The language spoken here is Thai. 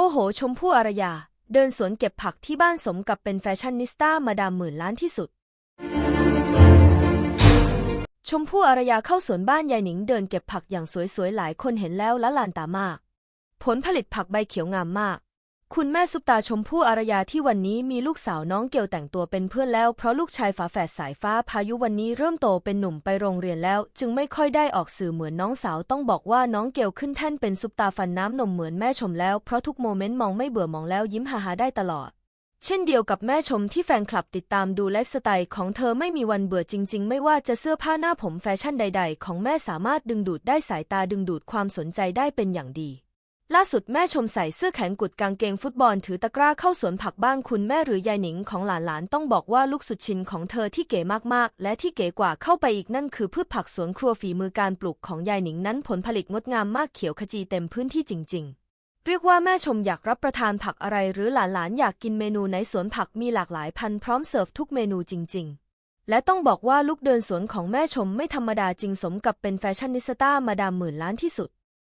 โอ้โห ชมพู่อารยา เดินสวนเก็บผักที่บ้านสมกับเป็นแฟชั่นนิสต้ามาดามหมื่นล้านที่สุด ชมพู่อารยาเข้าสวนบ้านยายหนิงเดินเก็บผักอย่างสวยๆ หลายคนเห็นแล้วละลานตามาก ผลผลิตผักใบเขียวงามมาก คุณแม่ซุปตาชมพู่อารยาที่วันนี้มีลูกสาวน้องเกลแต่งตัวเป็นเพื่อนแล้วเพราะลูกชายฝาแฝดสายฟ้าพายุวันนี้เริ่มโตเป็นหนุ่มไปโรงเรียนแล้ว จึงไม่ค่อยได้ออกสื่อเหมือนน้องสาวต้องบอกว่าน้องเกลขึ้นแท่นเป็นซุปตาฟันน้ำนมเหมือนแม่ชมแล้วเพราะทุกโมเมนต์มองไม่เบื่อมองแล้วยิ้มฮาๆได้ตลอด เช่นเดียวกับแม่ชมที่แฟนคลับติดตามดูไลฟ์สไตล์ของเธอไม่มีวันเบื่อจริง ๆ ไม่ว่าจะเสื้อผ้าหน้าผมแฟชั่นใด ๆ ของแม่สามารถดึงดูดได้สายตาดึงดูดความสนใจได้เป็นอย่างดี ล่าสุดแม่ชมใส่เสื้อแขนกุดกางเกงฟุตบอลถือตะกร้าเข้าสวนผักบ้านคุณแม่หรือยายหนิงของหลานๆ ต้องบอกว่าลูกสุดชินของเธอที่เก๋มากๆ และที่เก๋กว่าเข้าไปอีกนั่นคือพืชผักสวนครัวฝีมือการปลูกของยายหนิงนั้นผลผลิตงดงามมากเขียวขจีเต็มพื้นที่จริง ๆ เรียกว่าแม่ชมอยากรับประทานผักอะไรหรือหลานๆ อยากกินเมนูในสวนผักมีหลากหลายพันพร้อมเสิร์ฟทุกเมนูจริง ๆและต้องบอกว่าลุกเดินสวนของแม่ชมไม่ธรรมดาจริงสมกับเป็นแฟชั่นนิสต้ามาดามหมื่นล้านที่สุด